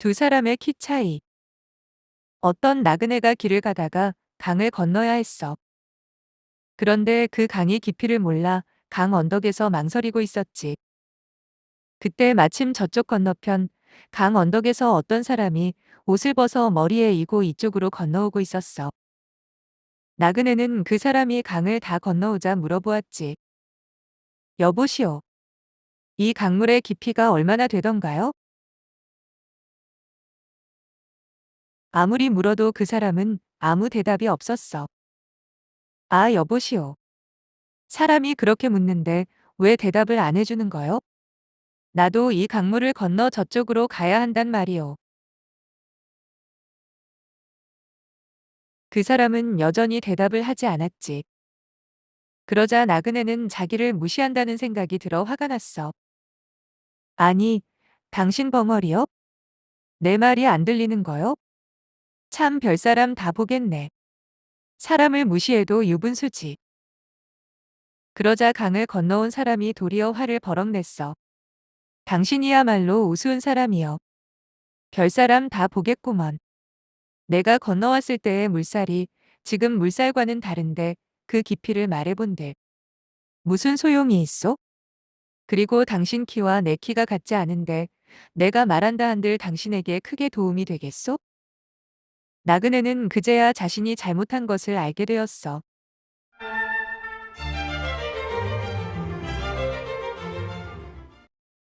두 사람의 키 차이. 어떤 나그네가 길을 가다가 강을 건너야 했어. 그런데 그 강의 깊이를 몰라 강 언덕에서 망설이고 있었지. 그때 마침 저쪽 건너편 강 언덕에서 어떤 사람이 옷을 벗어 머리에 이고 이쪽으로 건너오고 있었어. 나그네는 그 사람이 강을 다 건너오자 물어보았지. 여보시오. 이 강물의 깊이가 얼마나 되던가요? 아무리 물어도 그 사람은 아무 대답이 없었어. 아, 여보시오. 사람이 그렇게 묻는데 왜 대답을 안 해주는 거요? 나도 이 강물을 건너 저쪽으로 가야 한단 말이오. 그 사람은 여전히 대답을 하지 않았지. 그러자 나그네는 자기를 무시한다는 생각이 들어 화가 났어. 아니, 당신 벙어리요? 내 말이 안 들리는 거요? 참 별사람 다 보겠네. 사람을 무시해도 유분수지. 그러자 강을 건너온 사람이 도리어 화를 버럭 냈어. 당신이야말로 우스운 사람이여. 별사람 다 보겠구먼. 내가 건너왔을 때의 물살이 지금 물살과는 다른데 그 깊이를 말해본들. 무슨 소용이 있어? 그리고 당신 키와 내 키가 같지 않은데 내가 말한다 한들 당신에게 크게 도움이 되겠소? 나그네는 그제야 자신이 잘못한 것을 알게 되었어.